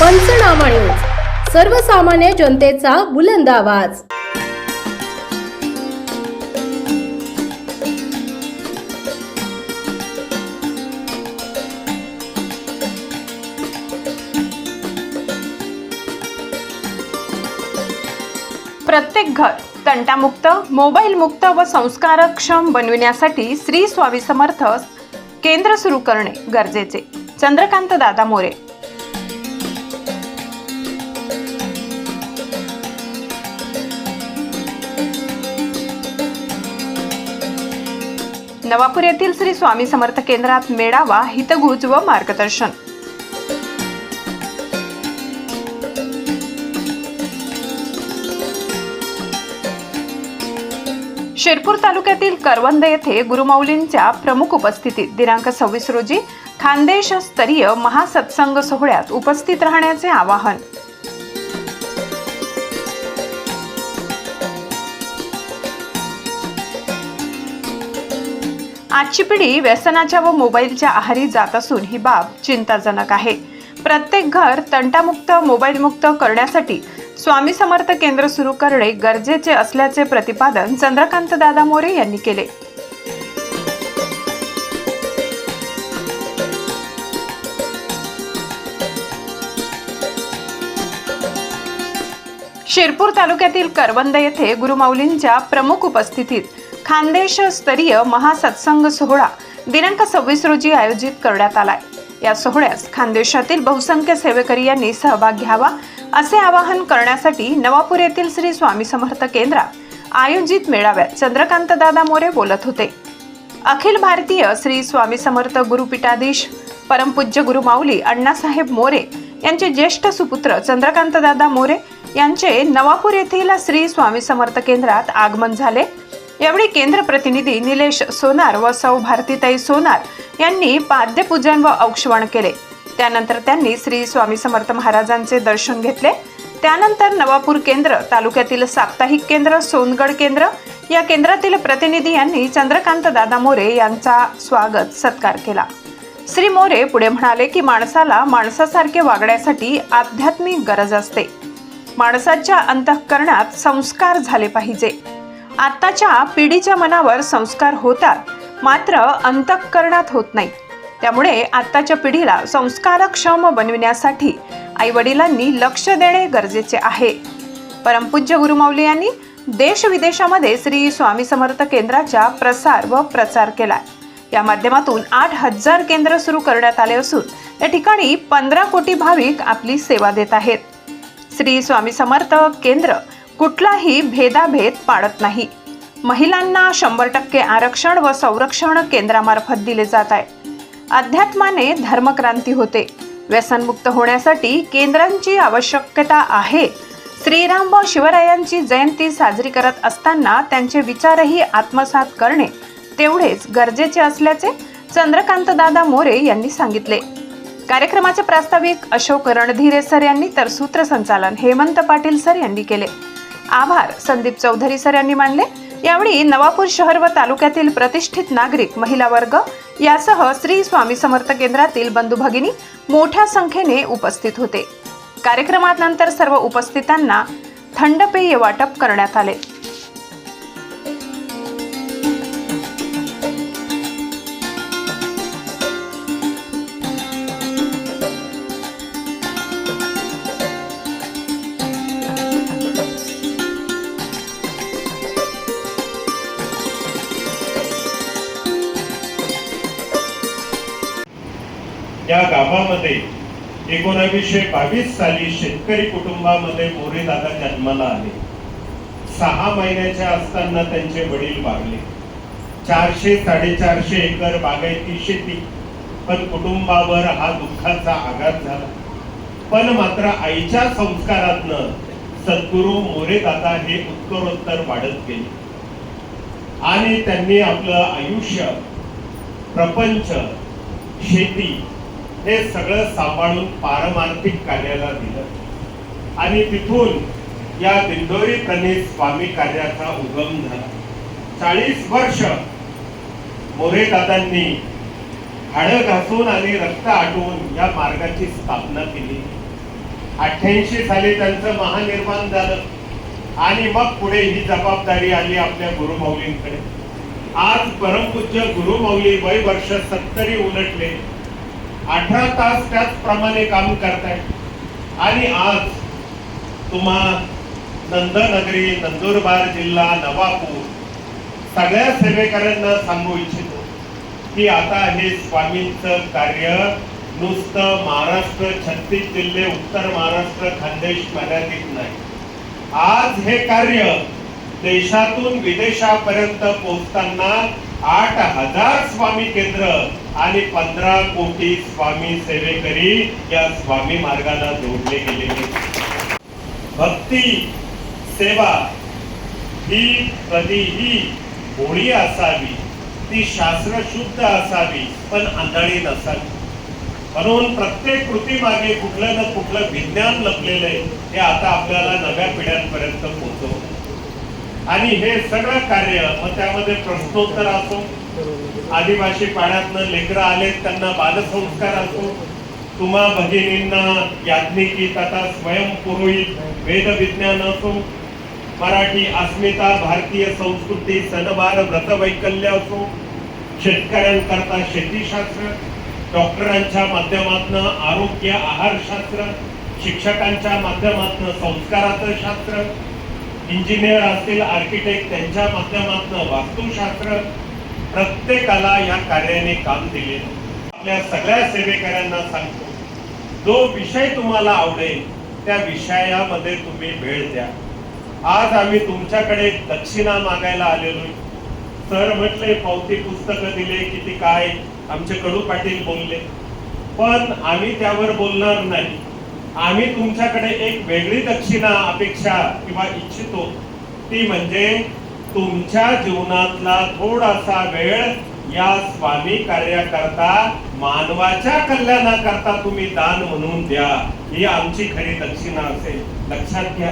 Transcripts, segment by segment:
पंचनामा न्यूज. सर्वसामान्य जनतेचा बुलंद आवाज. प्रत्येक घर तंटामुक्त मोबाईल मुक्त व संस्कारक्षम बनविण्यासाठी श्री स्वामी समर्थ केंद्र सुरू करणे गरजेचे. चंद्रकांत दादा मोरे नवापूर येथील श्री स्वामी समर्थ केंद्रात मेळावा हितगुज व मार्गदर्शन. शिरपूर तालुक्यातील करवंद येथे गुरुमाऊलींच्या प्रमुख उपस्थितीत दिनांक सव्वीस रोजी खानदेश स्तरीय महासत्संग सोहळ्यात उपस्थित राहण्याचे आवाहन. आजची पिढी व्यसनाच्या व मोबाईलच्या आहारी जात असून ही बाब चिंताजनक आहे. प्रत्येक घर तंटामुक्त मोबाईलमुक्त करण्यासाठी स्वामी समर्थ केंद्र सुरू करणे गरजेचे असल्याचे प्रतिपादन चंद्रकांत दादा मोरे यांनी केले. शिरपूर तालुक्यातील करवंद येथे गुरुमाऊलींच्या प्रमुख उपस्थितीत खानदेश स्तरीय महासत्संग सोहळा दिनांक सव्वीस रोजी आयोजित करण्यात आलाय. या सोहळ्यास खानदेशातील बहुसंख्य सेवेकरी यांनी सहभाग घ्यावा असे आवाहन करण्यासाठी नवापूर येथील श्री स्वामी समर्थ केंद्रात आयोजित मेळाव्यात चंद्रकांत दादा मोरे बोलत होते. अखिल भारतीय श्री स्वामी समर्थ गुरुपीठाधीश परमपूज्य गुरुमाऊली अण्णासाहेब मोरे यांचे ज्येष्ठ सुपुत्र चंद्रकांत दादा मोरे यांचे नवापूर येथील श्री स्वामी समर्थ केंद्रात आगमन झाले. यावेळी केंद्र प्रतिनिधी निलेश सोनार व सौ भारतीताई सोनार यांनी पाद्यपूजन व औक्षवण केले. त्यानंतर त्यांनी श्री स्वामी समर्थ महाराजांचे दर्शन घेतले. त्यानंतर नवापूर केंद्र तालुक्यातील साप्ताहिक केंद्र सोनगड केंद्र या केंद्रातील प्रतिनिधी यांनी चंद्रकांत दादा मोरे यांचा स्वागत सत्कार केला. श्री मोरे पुढे म्हणाले की माणसाला माणसासारखे वागण्यासाठी आध्यात्मिक गरज असते. माणसाच्या अंतःकरणात संस्कार झाले पाहिजे. आत्ताच्या पिढीच्या मनावर संस्कार होतात मात्र अंतःकरणात होत नाही त्यामुळे आत्ताच्या पिढीला संस्कारक्षम बनविण्यासाठी आई वडिलांनी लक्ष देणे गरजेचे आहे. परमपूज्य गुरुमाऊली यांनी देश विदेशामध्ये श्री स्वामी समर्थ केंद्राच्या प्रसार व प्रचार केला या माध्यमातून आठ हजार केंद्र सुरू करण्यात आले असून या ठिकाणी पंधरा कोटी भाविक आपली सेवा देत आहेत. श्री स्वामी समर्थ केंद्र कुठलाही भेदाभेद पाडत नाही. महिलांना शंभर टक्के आरक्षण व संरक्षण केंद्रामार्फत दिले जात आहे. अध्यात्माने धर्मक्रांती होते. व्यसनमुक्त होण्यासाठी केंद्रांची आवश्यकता आहे. श्रीराम व शिवरायांची जयंती साजरी करत असताना त्यांचे विचारही आत्मसात करणे तेवढेच गरजेचे असल्याचे चंद्रकांत दादा मोरे यांनी सांगितले. कार्यक्रमाचे प्रास्ताविक अशोक रणधीरे सर यांनी तर सूत्रसंचालन हेमंत पाटील सर यांनी केले. आभार. संदीप चौधरी सर यांनी मानले. यावेळी नवापूर शहर व तालुक्यातील प्रतिष्ठित नागरिक महिला वर्ग यासह श्री स्वामी समर्थ केंद्रातील बंधू भगिनी मोठ्या संख्येने उपस्थित होते. कार्यक्रमात नंतर सर्व उपस्थितांना थंड पेय वाटप करण्यात आले. या गावामध्ये एकोणावीसशे बावीस साली शेतकरी कुटुंबामध्ये मोरे दादा जन्माला आले. सहा महिन्याच्या असताना त्यांचे वडील वागले चारशे साडेचारशे एकर बागायती शेती पण कुटुंबावर हा दुःखाचा आघात झाला. पण मात्र आईच्या संस्कारातनं सद्गुरू मोरे दादा हे उत्तरोत्तर वाढत गेले. आणि त्यांनी आपलं आयुष्य प्रपंच शेती हे सगळं सांभाळून पारमार्थिक कार्याला दिलं. आणि तिथून या दिंडोरी प्रणित स्वामी कार्याचा उगम झाला. चाळीस वर्ष मोरेदादांनी हाडं घासून आणि रक्त आटवून या मार्गाची स्थापना केली. अठ्ठ्याऐंशी साली त्यांचं महानिर्माण झालं. आणि मग पुढे ही जबाबदारी आली आपल्या गुरुमौलींकडे. आज परमपूज्य गुरुमौली वय वर्ष सत्तरी उलटले. अठरा तास त्याचप्रमाणे काम करताय. आणि आज तुम्हा नंदनगरी नंदुरबार जिल्हा नवापूर सगळ्या सेवेकऱ्यांना सांगू इच्छितो की आता हे स्वामींचं कार्य नुसतं महाराष्ट्र छत्तीस जिल्हे उत्तर महाराष्ट्र खानदेश मर्यादित नाही. आज हे कार्य देशातून विदेशापर्यंत पोहोचताना आठ हजार स्वामी केंद्र आणि पंधरा कोटी स्वामी सेवेकरी या स्वामी मार्गाला जोडले गेलेले भक्ती सेवा ही कधीही होळी असावी ती शास्त्रशुद्ध असावी पण आंधळी नसावी. म्हणून प्रत्येक कृती मागे कुठलं ना कुठलं विज्ञान लपलेलं आहे हे आता आपल्याला नव्या पिढ्यांपर्यंत पोहोचवलं आणि हे सगळं कार्य मग त्यामध्ये प्रश्नोत्तर असो आदिवासी पाड्यातनं लेकरं आले त्यांना बालसंस्कार असो. तुम्हा भगिनींना याज्ञिकी तथा स्वयंपुरोहित वेद विज्ञान असो. मराठी अस्मिता भारतीय संस्कृती सणवार व्रतवैकल्य असो. शेतकऱ्यांकरता शेतीशास्त्र डॉक्टरांच्या माध्यमातून आरोग्य आहारशास्त्र शिक्षकांच्या माध्यमातून संस्काराचं शास्त्र इंजिनियर असतील आर्किटेक्ट त्यांच्या माध्यमातून वास्तुशास्त्र प्रत्येकाला या कार्याने काम दिले. आपल्या सगळ्या सेवेकऱ्यांना सांगतो जो विषय तुम्हाला आवडेल त्या विषयामध्ये तुम्ही वेळ द्या. आज आम्ही तुमच्याकडे दक्षिणा मागायला आलेलो सर म्हटले पावती पुस्तकं दिले किती काय? आमचे कडू पाटील बोलले. पण आम्ही त्यावर बोलणार नाही. आम्ही तुमच्याकडे एक वेगळी दक्षिणा अपेक्षा किंवा इच्छितो. ती म्हणजे तुमच्या जीवनातला थोडासा वेळ या स्वामी कार्याकरता मानवाच्या कल्याणाकरता तुम्ही दान म्हणून द्या. ही आमची खरी दक्षिणा असेल. लक्षात घ्या.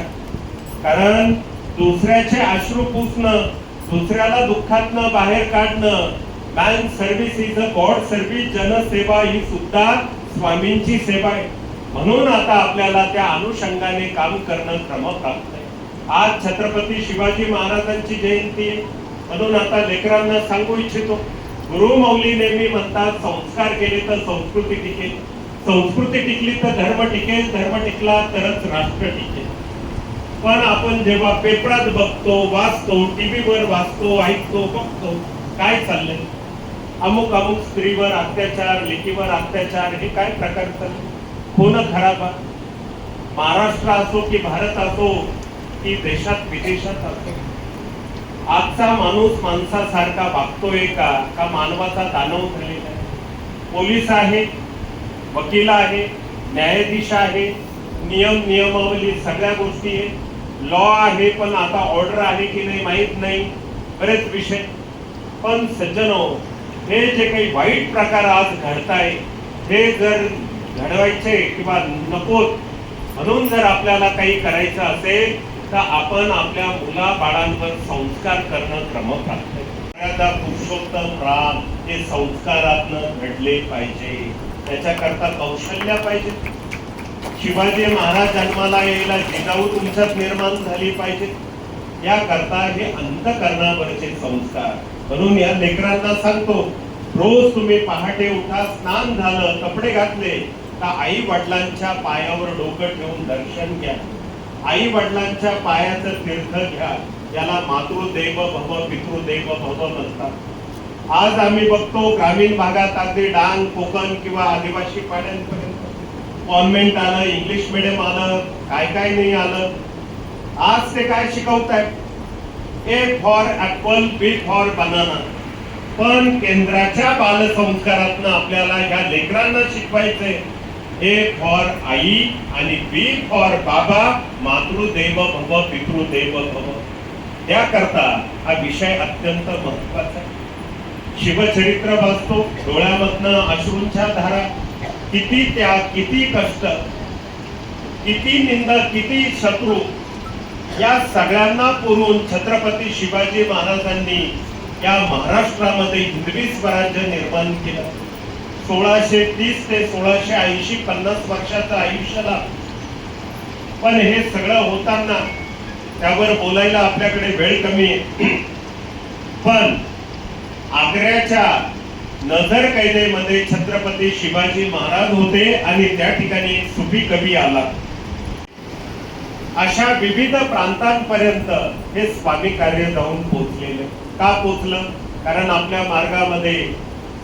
कारण दुसऱ्याचे अश्रू पुसणं दुसऱ्याला दुःखातनं बाहेर काढणं bank service is a god service जनसेवा ही सुद्धा स्वामींची सेवा आहे. म्हणून आता आपल्याला त्या अनुषंगाने काम करणं क्रमप्राप्त आज छत्रपती शिवाजी महाराजांची जयंती. आहे म्हणून आता लेकरांना सांगू इच्छितो गुरुमौली नेहमी म्हणतात संस्कार केले तर संस्कृती टिकेल. संस्कृती टिकली तर धर्म टिकेल धर्म टिकला तरच राष्ट्र टिकेल. पण आपण जेव्हा पेपरात बघतो वाचतो टीव्हीवर वाचतो ऐकतो बघतो काय चाललंय? अमुक अमुक स्त्रीवर अत्याचार लेकीवर अत्याचार हे काय प्रकार चालले? कोण खराब. महाराष्ट्र असो की भारत असो की देशात विदेशात असो आजचा माणूस माणसासारखा वागतोय का? का मानवाचा दानव झालेला आहे? पोलीस आहे वकील आहे न्यायाधीश आहे नियम नियमावली सगळ्या गोष्टी आहे लॉ आहे पण आता ऑर्डर आहे की नाही माहीत नाही. बरेच विषय. पण सज्जनो हे जे काही वाईट प्रकार आज घडताय हे जर घडवायचे किंवा नकोत म्हणून जर आपल्याला काही करायचं असेल तर आपण आपल्या मुला बाळांवर संस्कार करणं क्रमप्राप्त आहे. पुरुषोत्तम राम हे संस्कारातनं घडले पाहिजे. त्याच्याकरता कौशल्य पाहिजे. शिवाजी महाराज जन्माला यायला जिजाऊ तुमच्यात निर्माण झाली पाहिजे. याकरता हे अंतकरणावरचे संस्कार. म्हणून या लेकरांना सांगतो रोज तुम्ही पहाटे उठा स्नान झालं कपडे घातले तर आई वडिलांच्या पायावर डोकं ठेवून दर्शन घ्या. आई वडिलांच्या पायाचं तीर्थ घ्या. याला मातृदेव भव पितृदेव भव म्हणतात. आज आम्ही बघतो ग्रामीण भागात अगदी डांग कोकण किंवा आदिवासी पाड्यांपर्यंत. कॉन्व्हेंट आलं इंग्लिश मिडियम आलं काय काय नाही आलं. आज ते काय शिकवतायत? A for apple B for banana पण केंद्राच्या बालसंस्कारातनं आपल्याला ह्या लेकरांना शिकवायचंय. ए फॉर आई आणि बी फॉर बाबा मातृदेव भव पितृदेव भव. त्याकरता हा विषय अत्यंत महत्त्वाचा आहे. शिवचरित्र वाचतो डोळ्यामधनं अश्रूंच्या धारा. किती त्याग किती कष्ट किती निंदा किती शत्रू या सगळ्यांना पुरून छत्रपती शिवाजी महाराजांनी या महाराष्ट्रामध्ये हिंदवी स्वराज्य निर्माण केलं. सोळाशे तीस ते सोळाशे ऐंशी पन्नास वर्षाचं आयुष्याला पण हे सगळं होताना त्यावर बोलायला आपल्याकडे वेळ कमी आहे. पण आग्र्याच्या नजर कैदेमध्ये छत्रपती शिवाजी महाराज होते आणि त्या ठिकाणी सुफी कवी आला. अशा विविध प्रांतांपर्यंत हे स्वामी कार्य जाऊन पोचलेले का पोचलं कारण आपल्या मार्गामध्ये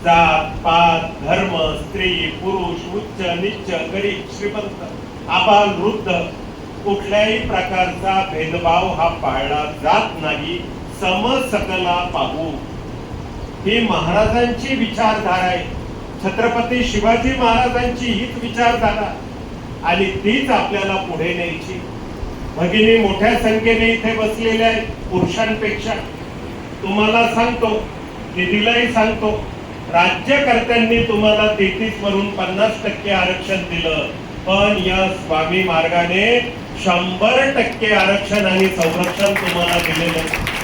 जात पात धर्म स्त्री पुरुष उच्च निच्च गरीब श्रीमंत आबाल वृद्ध कुठल्याही प्रकारचा भेदभाव हा पाळला जात नाही समसकला पाहू. ही महाराजांची विचारधारा आहे. छत्रपती शिवाजी महाराजांची हीच विचारधारा. आणि तीच आपल्याला पुढे न्यायची. भगिनी मोठ्या संख्येने इथे बसलेल्या आहेत पुरुषांपेक्षा. तुम्हाला सांगतो निधीलाही सांगतो. राज्यकर्त्यांनी तुम्हाला तेहतीस वरून पन्नास टक्के आरक्षण दिलं. पण या स्वामी मार्गाने शंभर टक्के आरक्षण आणि संरक्षण तुम्हाला दिलेलं